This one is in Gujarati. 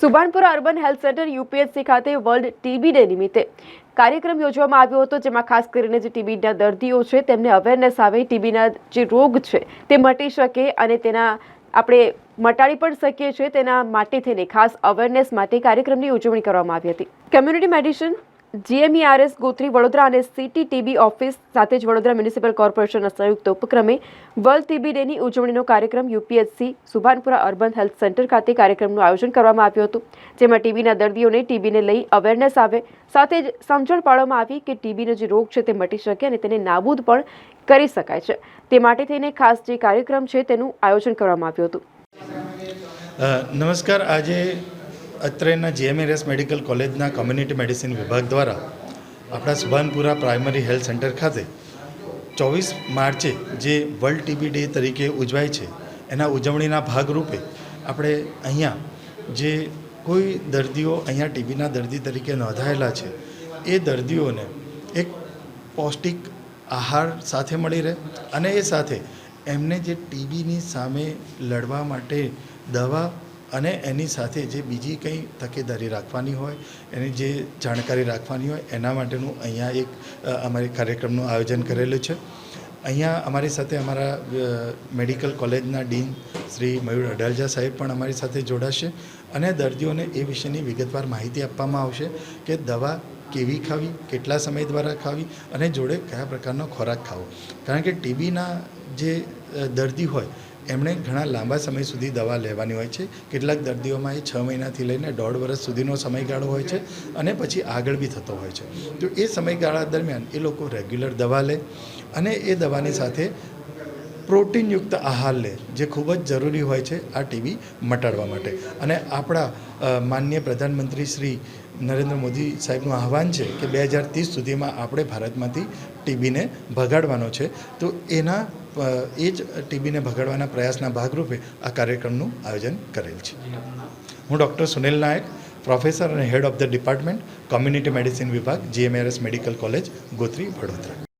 Subhanpura urban health centre UPSC ખાતે વર્લ્ડ ટીબી ડે નિમિત્તે કાર્યક્રમ યોજવામાં આવ્યો હતો, જેમાં ખાસ કરીને જે ટીબીના દર્દીઓ છે, તેમને અવેરનેસ આવે, ટીબીના જે રોગ છે, તે મટી શકે અને તેના આપણે મટાડી પણ શકીએ છીએ. તેના માટે થઈને ખાસ અવેરનેસ માટે કાર્યક્રમની ઉજવણી કરવામાં આવી હતી. Community medicine GMERS, Gotri, Vadodara અને સિટી ટીબી ઓફિસ સાથે જ વડોદરા મ્યુનિસિપલ કોર્પોરેશનના સંયુક્ત ઉપક્રમે વર્લ્ડ ટીબી ડેની ઉજવણીનો કાર્યક્રમ UPSC, Subhanpura urban health centre ખાતે કાર્યક્રમનું આયોજન કરવામાં આવ્યું હતું, જેમાં ટીબીના દર્દીઓને ટીબીને લઈ અવેરનેસ આવે, સાથે જ સમજણ પાડવામાં આવી કે ટીબીનો જે રોગ છે તે મટી શકે અને તેને નાબૂદ પણ કરી શકાય છે. તે માટે થઈને ખાસ જે કાર્યક્રમ છે તેનું આયોજન કરવામાં આવ્યું હતું. નમસ્કાર. આજે અત્રેના જીએમએરએસ મેડિકલ કોલેજના કોમ્યુનિટી મેડિસિન વિભાગ દ્વારા આપણા સુભાનપુરા પ્રાઇમરી હેલ્થ સેન્ટર ખાતે ચોવીસ માર્ચે જે વર્લ્ડ ટીબી ડે તરીકે ઉજવાય છે, એના ઉજવણીના ભાગરૂપે આપણે અહીંયા જે કોઈ દર્દીઓ અહીંયા ટીબીના દર્દી તરીકે નોંધાયેલા છે, એ દર્દીઓને એક પૌષ્ટિક આહાર સાથે મળી રહે અને એ સાથે એમને જે ટીબીની સામે લડવા માટે દવા અને એની સાથે જે બીજી કંઈ તકેદારી રાખવાની હોય, એની જે જાણકારી રાખવાની હોય, એના માટેનું અહીંયા એક અમારી કાર્યક્રમનું આયોજન કરેલું છે. અહીંયા અમારી સાથે અમારા મેડિકલ કોલેજના ડીન શ્રી મયુર અડાલજા સાહેબ પણ અમારી સાથે જોડાશે અને દર્દીઓને એ વિશેની વિગતવાર માહિતી આપવામાં આવશે કે દવા કેવી ખાવી, કેટલા સમય દ્વારા ખાવી અને જોડે કયા પ્રકારનો ખોરાક ખાવો. કારણ કે ટીબીના જે દર્દી હોય એમણે ઘણા લાંબા સમય સુધી દવા લેવાની હોય છે. કેટલાક દર્દીઓમાં એ છ મહિનાથી લઈને દોઢ વર્ષ સુધીનો સમયગાળો હોય છે અને પછી આગળ બી થતો હોય છે. તો એ સમયગાળા દરમિયાન એ લોકો રેગ્યુલર દવા લે અને એ દવાની સાથે પ્રોટીનયુક્ત આહાર લે, જે ખૂબ જ જરૂરી હોય છે આ ટીબી મટાડવા માટે. અને આપણા માન્ય પ્રધાનમંત્રી શ્રી નરેન્દ્ર મોદી સાહેબનું આહવાન છે કે બે હજાર ત્રીસ સુધીમાં આપણે ભારતમાંથી ટીબીને ભગાડવાનો છે. તો એના એ જ ટીબીને ભગાડવાના પ્રયાસના ભાગરૂપે આ કાર્યક્રમનું આયોજન કરેલ છે. હું ડૉક્ટર સુનિલ નાયક, પ્રોફેસર અને head of the department, community medicine વિભાગ GMERS medical college, Gotri, Vadodara.